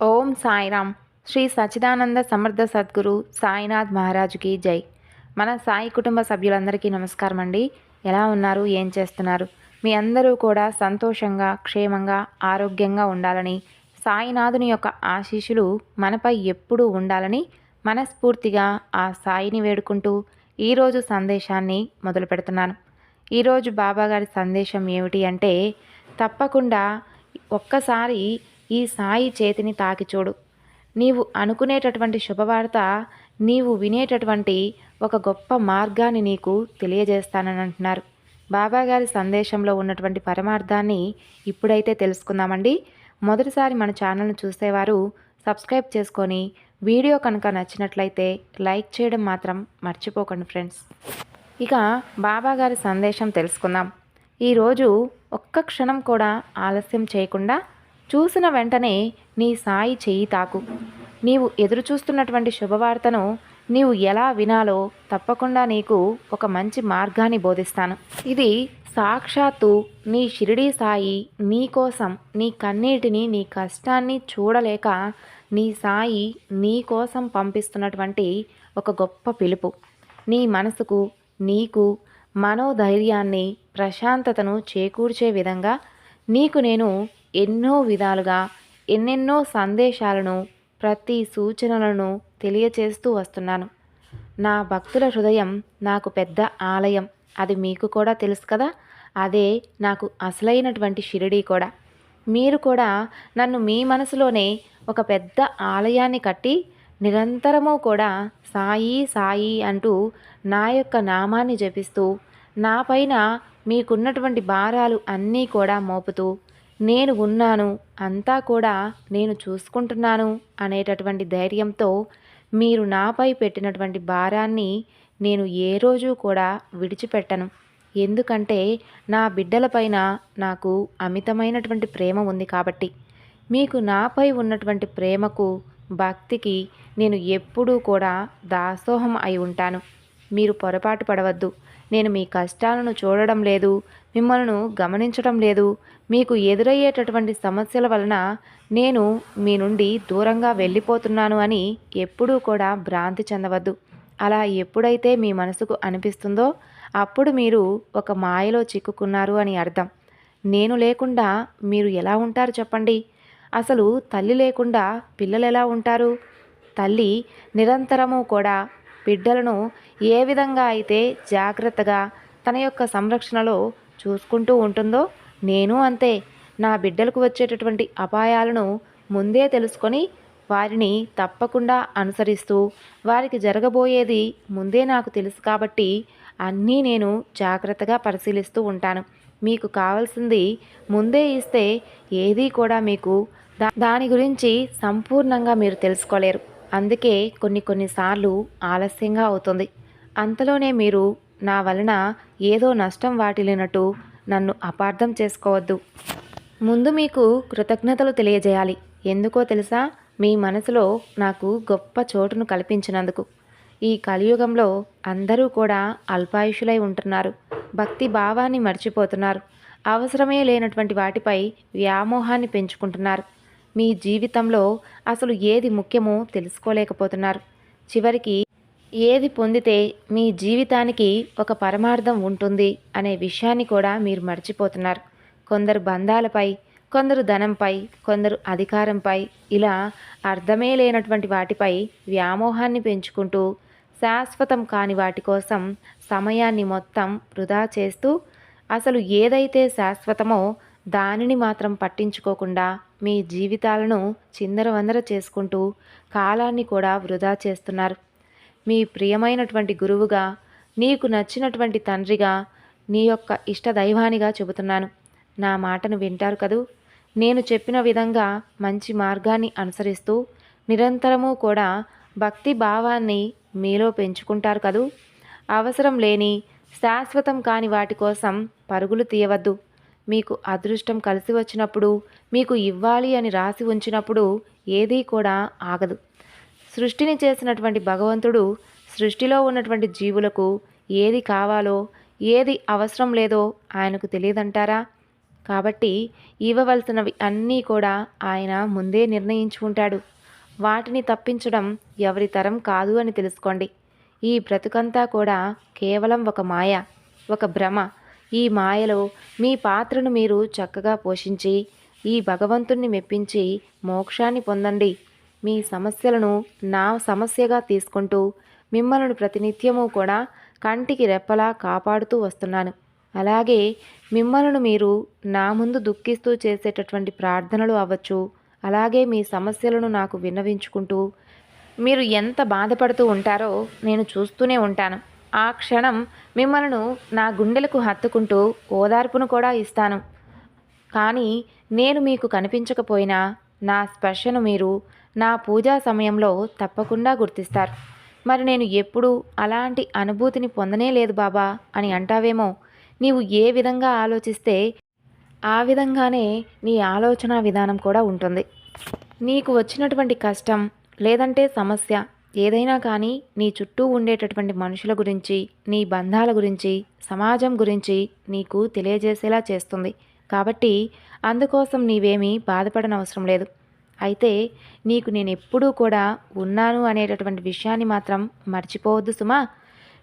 ఓం సాయిరామ్ శ్రీ సచ్చిదానంద సమర్థ సద్గురు సాయినాథ్ మహారాజుకి జై. మన సాయి కుటుంబ సభ్యులందరికీ నమస్కారం అండి ఎలా ఉన్నారు? ఏం చేస్తున్నారు? మీ అందరూ కూడా సంతోషంగా క్షేమంగా ఆరోగ్యంగా ఉండాలని సాయినాథుని యొక్క ఆశీస్సులు మనపై ఎప్పుడూ ఉండాలని మనస్ఫూర్తిగా ఆ సాయిని వేడుకుంటూ ఈరోజు సందేశాన్ని మొదలు పెడుతున్నాను. ఈరోజు బాబాగారి సందేశం ఏమిటి అంటే తప్పకుండా ఒక్కసారి ఈ సాయి చేతిని తాకి చూడు. నీవు అనుకునేటటువంటి శుభవార్త నీవు వినేటటువంటి ఒక గొప్ప మార్గాన్ని నీకు తెలియజేస్తానని అంటున్నారు. బాబాగారి సందేశంలో ఉన్నటువంటి పరమార్థాన్ని ఇప్పుడైతే తెలుసుకుందామండి. మొదటిసారి మన ఛానల్ను చూసేవారు సబ్స్క్రైబ్ చేసుకొని వీడియో కనుక నచ్చినట్లయితే లైక్ చేయడం మాత్రం మర్చిపోకండి ఫ్రెండ్స్. ఇక బాబాగారి సందేశం తెలుసుకుందాం. ఈరోజు ఒక్క క్షణం కూడా ఆలస్యం చేయకుండా చూసిన వెంటనే నీ సాయి చేయి తాకు. నీవు ఎదురు చూస్తున్నటువంటి శుభవార్తను నీవు ఎలా వినాలో తప్పకుండా నీకు ఒక మంచి మార్గాన్ని బోధిస్తాను. ఇది సాక్షాత్తు నీ షిరిడీ సాయి నీ కోసం నీ కన్నీటిని నీ కష్టాన్ని చూడలేక నీ సాయి నీ కోసం పంపిస్తున్నటువంటి ఒక గొప్ప పిలుపు. నీ మనసుకు నీకు మనోధైర్యాన్ని ప్రశాంతతను చేకూర్చే విధంగా నీకు నేను ఎన్నో విధాలుగా ఎన్నెన్నో సందేశాలను ప్రతి సూచనలను తెలియచేస్తూ వస్తున్నాను. నా భక్తుల హృదయం నాకు పెద్ద ఆలయం. అది మీకు కూడా తెలుసు కదా? అదే నాకు అసలైనటువంటి షిరిడీ కూడా. మీరు కూడా నన్ను మీ మనసులోనే ఒక పెద్ద ఆలయాన్ని కట్టి నిరంతరము కూడా సాయి సాయి అంటూ నా యొక్క నామాన్ని జపిస్తూ నా పైన మీకున్నటువంటి భారాలు అన్నీ కూడా మోపుతూ నేను ఉన్నాను అంతా కూడా నేను చూసుకుంటున్నాను అనేటటువంటి ధైర్యంతో మీరు నాపై పెట్టినటువంటి భారాన్ని నేను ఏ రోజు కూడా విడిచిపెట్టను. ఎందుకంటే నా బిడ్డలపైన నాకు అమితమైనటువంటి ప్రేమ ఉంది కాబట్టి. మీకు నాపై ఉన్నటువంటి ప్రేమకు భక్తికి నేను ఎప్పుడూ కూడా దాసోహం అయి ఉంటాను. మీరు పొరపాటు పడవద్దు. నేను మీ కష్టాలను చూడడం లేదు మిమ్మల్ని గమనించడం లేదు మీకు ఎదురయ్యేటటువంటి సమస్యల వలన నేను మీ నుండి దూరంగా వెళ్ళిపోతున్నాను అని ఎప్పుడూ కూడా భ్రాంతి చెందవద్దు. అలా ఎప్పుడైతే మీ మనసుకు అనిపిస్తుందో అప్పుడు మీరు ఒక మాయలో చిక్కుకున్నారు అని అర్థం. నేను లేకుండా మీరు ఎలా ఉంటారు చెప్పండి? అసలు తల్లి లేకుండా పిల్లలు ఎలా ఉంటారు? తల్లి నిరంతరము కూడా బిడ్డలను ఏ విధంగా అయితే జాగ్రత్తగా తన యొక్క సంరక్షణలో చూసుకుంటూ ఉంటుందో నేను అంతే. నా బిడ్డలకు వచ్చేటటువంటి అపాయాలను ముందే తెలుసుకొని వారిని తప్పకుండా అనుసరిస్తూ వారికి జరగబోయేది ముందే నాకు తెలుసు కాబట్టి అన్నీ నేను జాగ్రత్తగా పరిశీలిస్తూ ఉంటాను. మీకు కావాల్సింది ముందే ఇస్తే ఏదీ కూడా మీకు దాని గురించి సంపూర్ణంగా మీరు తెలుసుకోలేరు. అందుకే కొన్ని కొన్నిసార్లు ఆలస్యంగా అవుతుంది. అంతలోనే మీరు నా వలన ఏదో నష్టం వాటిల్లినట్టు నన్ను అపార్థం చేసుకోవద్దు. ముందు మీకు కృతజ్ఞతలు తెలియజేయాలి. ఎందుకో తెలుసా? మీ మనసులో నాకు గొప్ప చోటును కల్పించినందుకు. ఈ కలియుగంలో అందరూ కూడా అల్పాయుషులై ఉంటున్నారు. భక్తి భావాన్ని మర్చిపోతున్నారు. అవసరమే లేనటువంటి వాటిపై వ్యామోహాన్ని పెంచుకుంటున్నారు. మీ జీవితంలో అసలు ఏది ముఖ్యమో తెలుసుకోలేకపోతున్నారు. చివరికి ఏది పొందితే మీ జీవితానికి ఒక పరమార్థం ఉంటుంది అనే విషయాన్ని కూడా మీరు మర్చిపోతున్నారు. కొందరు బంధాలపై కొందరు ధనంపై కొందరు అధికారంపై ఇలా అర్థమే లేనటువంటి వాటిపై వ్యామోహాన్ని పెంచుకుంటూ శాశ్వతం కాని వాటి కోసం సమయాన్ని మొత్తం వృధా చేస్తూ అసలు ఏదైతే శాశ్వతమో దానిని మాత్రం పట్టించుకోకుండా మీ జీవితాలను చిందరవందర చేసుకుంటూ కాలాన్ని కూడా వృధా చేస్తున్నారు. మీ ప్రియమైనటువంటి గురువుగా నీకు నచ్చినటువంటి తండ్రిగా నీ యొక్క ఇష్ట దైవానిగా చెబుతున్నాను. నా మాటను వింటారు కదూ? నేను చెప్పిన విధంగా మంచి మార్గాన్ని అనుసరిస్తూ నిరంతరము కూడా భక్తి భావాన్ని మీలో పెంచుకుంటారు కదూ? అవసరం లేని శాశ్వతం కాని వాటి కోసం పరుగులు తీయవద్దు. మీకు అదృష్టం కలిసి వచ్చినప్పుడు మీకు ఇవ్వాలి అని రాసి ఉంచినప్పుడు ఏదీ కూడా ఆగదు. సృష్టిని చేసినటువంటి భగవంతుడు సృష్టిలో ఉన్నటువంటి జీవులకు ఏది కావాలో ఏది అవసరం లేదో ఆయనకు తెలియదంటారా? కాబట్టి ఇవ్వవలసినవి అన్నీ కూడా ఆయన ముందే నిర్ణయించుకుంటాడు వాటిని తప్పించడం ఎవరి తరం కాదు అని తెలుసుకోండి. ఈ బ్రతుకంతా కూడా కేవలం ఒక మాయ ఒక భ్రమ. ఈ మాయలో మీ పాత్రను మీరు చక్కగా పోషించి ఈ భగవంతుణ్ణి మెప్పించి మోక్షాన్ని పొందండి. మీ సమస్యలను నా సమస్యగా తీసుకుంటూ మిమ్మల్ని ప్రతినిత్యము కూడా కంటికి రెప్పలా కాపాడుతూ వస్తున్నాను. అలాగే మిమ్మల్ని మీరు నా ముందు దుఃఖిస్తూ చేసేటటువంటి ప్రార్థనలు అవ్వచ్చు. అలాగే మీ సమస్యలను నాకు విన్నవించుకుంటూ మీరు ఎంత బాధపడుతూ ఉంటారో నేను చూస్తూనే ఉంటాను. ఆ క్షణం మిమ్మల్ని నా గుండెలకు హత్తుకుంటూ ఓదార్పును కూడా ఇస్తాను. కానీ నేను మీకు కనిపించకపోయినా నా స్పర్శను మీరు నా పూజా సమయంలో తప్పకుండా గుర్తిస్తారు. మరి నేను ఎప్పుడూ అలాంటి అనుభూతిని పొందనే లేదు బాబా అని అంటావేమో. నీవు ఏ విధంగా ఆలోచిస్తే ఆ విధంగానే నీ ఆలోచన విధానం కూడా ఉంటుంది. నీకు వచ్చినటువంటి కష్టం లేదంటే సమస్య ఏదైనా కానీ నీ చుట్టూ ఉండేటటువంటి మనుషుల గురించి నీ బంధాల గురించి సమాజం గురించి నీకు తెలియజేసేలా చేస్తుంది. కాబట్టి అందుకోసం నీవేమీ బాధపడనవసరం లేదు. అయితే నీకు నేను ఎప్పుడూ కూడా ఉన్నాను అనేటటువంటి విషయాన్ని మాత్రం మర్చిపోవద్దు సుమా.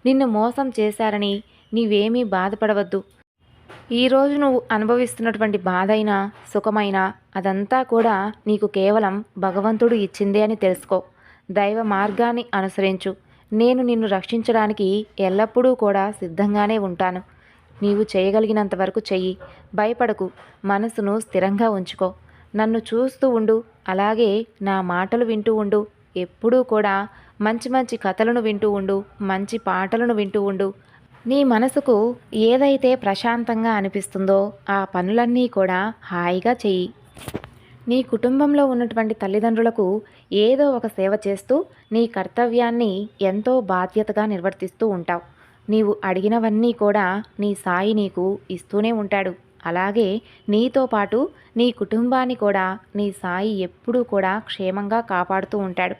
నిన్ను మోసం చేశారని నీవేమీ బాధపడవద్దు. ఈరోజు నువ్వు అనుభవిస్తున్నటువంటి బాధ అయినా సుఖమైనా అదంతా కూడా నీకు కేవలం భగవంతుడు ఇచ్చిందే అని తెలుసుకో. దైవ మార్గాన్ని అనుసరించు. నేను నిన్ను రక్షించడానికి ఎల్లప్పుడూ కూడా సిద్ధంగానే ఉంటాను. నీవు చేయగలిగినంత వరకు చెయ్యి. భయపడకు. మనసును స్థిరంగా ఉంచుకో. నన్ను చూస్తూ ఉండు. అలాగే నా మాటలు వింటూ ఉండు. ఎప్పుడూ కూడా మంచి మంచి కథలను వింటూ ఉండు. మంచి పాటలను వింటూ ఉండు. నీ మనసుకు ఏదైతే ప్రశాంతంగా అనిపిస్తుందో ఆ పనులన్నీ కూడా హాయిగా చెయ్యి. నీ కుటుంబంలో ఉన్నటువంటి తల్లిదండ్రులకు ఏదో ఒక సేవ చేస్తూ నీ కర్తవ్యాన్ని ఎంతో బాధ్యతగా నిర్వర్తిస్తూ ఉంటావు. నీవు అడిగినవన్నీ కూడా నీ సాయి నీకు ఇస్తూనే ఉంటాడు. అలాగే నీతో పాటు నీ కుటుంబాన్ని కూడా నీ సాయి ఎప్పుడూ కూడా క్షేమంగా కాపాడుతూ ఉంటాడు.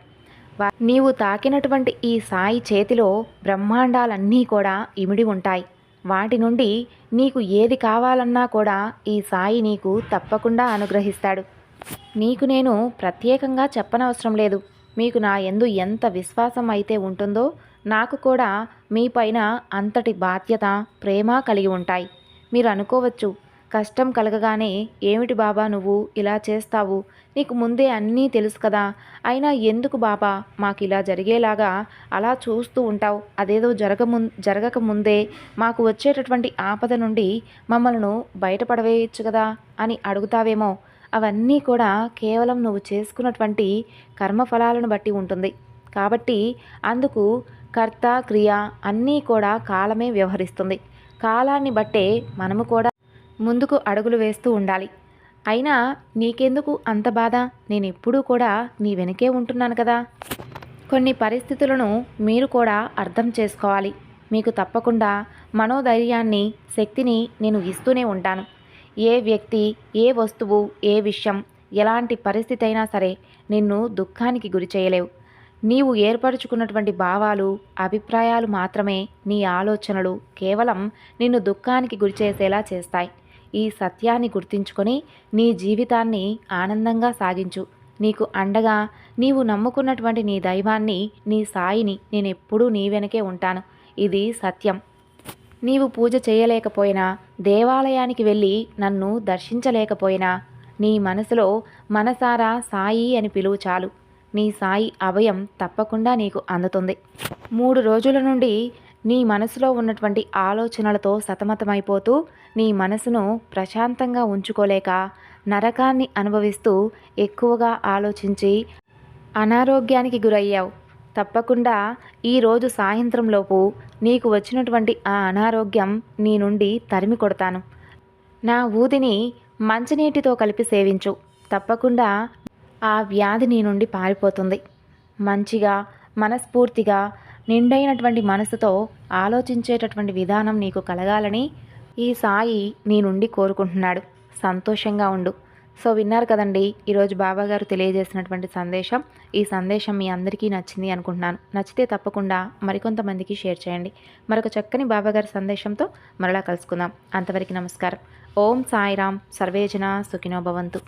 నీవు తాకినటువంటి ఈ సాయి చేతిలో బ్రహ్మాండాలన్నీ కూడా ఇమిడి ఉంటాయి. వాటి నుండి నీకు ఏది కావాలన్నా కూడా ఈ సాయి నీకు తప్పకుండా అనుగ్రహిస్తాడు. నీకు నేను ప్రత్యేకంగా చెప్పనవసరం లేదు. మీకు నా ఎందు ఎంత విశ్వాసం అయితే ఉంటుందో నాకు కూడా మీపైన అంతటి బాధ్యత ప్రేమ కలిగి ఉంటాయి. మీరు అనుకోవచ్చు కష్టం కలగగానే ఏమిటి బాబా నువ్వు ఇలా చేస్తావు? నీకు ముందే అన్నీ తెలుసు కదా. అయినా ఎందుకు బాబా మాకు ఇలా జరిగేలాగా అలా చూస్తూ ఉంటావు? అదేదో జరగము జరగక ముందే మాకు వచ్చేటటువంటి ఆపద నుండి మమ్మల్ని బయటపడవేయచ్చు కదా అని అడుగుతావేమో. అవన్నీ కూడా కేవలం నువ్వు చేసుకున్నటువంటి కర్మఫలాలను బట్టి ఉంటుంది. కాబట్టి అందుకు కర్త క్రియ అన్నీ కూడా కాలమే వ్యవహరిస్తుంది. కాలాన్ని బట్టే మనము కూడా ముందుకు అడుగులు వేస్తూ ఉండాలి. అయినా నీకెందుకు అంత బాధ? నేను ఎప్పుడూ కూడా నీ వెనకే ఉంటున్నాను కదా. కొన్ని పరిస్థితులను మీరు కూడా అర్థం చేసుకోవాలి. మీకు తప్పకుండా మనోధైర్యాన్ని శక్తిని నేను ఇస్తూనే ఉంటాను. ఏ వ్యక్తి ఏ వస్తువు ఏ విషయం ఎలాంటి పరిస్థితి అయినా సరే నిన్ను దుఃఖానికి గురి చేయలేవు. నీవు ఏర్పరచుకున్నటువంటి భావాలు అభిప్రాయాలు మాత్రమే నీ ఆలోచనలు కేవలం నిన్ను దుఃఖానికి గురిచేసేలా చేస్తాయి. ఈ సత్యాన్ని గుర్తించుకొని నీ జీవితాన్ని ఆనందంగా సాగించు. నీకు అండగా నీవు నమ్ముకున్నటువంటి నీ దైవాన్ని నీ సాయిని నేను ఎప్పుడూ నీ వెనకే ఉంటాను. ఇది సత్యం. నీవు పూజ చేయలేకపోయినా దేవాలయానికి వెళ్ళి నన్ను దర్శించలేకపోయినా నీ మనసులో మనసారా సాయి అని పిలువు చాలు. నీ సాయి అభయం తప్పకుండా నీకు అందుతుంది. మూడు రోజుల నుండి నీ మనసులో ఉన్నటువంటి ఆలోచనలతో సతమతమైపోతూ నీ మనసును ప్రశాంతంగా ఉంచుకోలేక నరకాన్ని అనుభవిస్తూ ఎక్కువగా ఆలోచించి అనారోగ్యానికి గురయ్యావు. తప్పకుండా ఈరోజు సాయంత్రంలోపు నీకు వచ్చినటువంటి ఆ అనారోగ్యం నీ నుండి తరిమి కొడతాను. నా ఊదిని మంచినీటితో కలిపి సేవించు. తప్పకుండా ఆ వ్యాధి నీ నుండి పారిపోతుంది. మంచిగా మనస్ఫూర్తిగా నిండైనటువంటి మనసుతో ఆలోచించేటటువంటి విధానం నీకు కలగాలని ఈ సాయి నీ నుండి కోరుకుంటున్నాడు. సంతోషంగా ఉండు. సో విన్నారు కదండి ఈరోజు బాబాగారు తెలియజేసినటువంటి సందేశం. ఈ సందేశం మీ అందరికీ నచ్చింది అనుకుంటున్నాను. నచ్చితే తప్పకుండా మరికొంతమందికి షేర్ చేయండి. మరొక చక్కని బాబాగారి సందేశంతో మరలా కలుసుకుందాం. అంతవరకు నమస్కారం. ఓం సాయిరామ్ సర్వేజన సుఖినో భవంతు.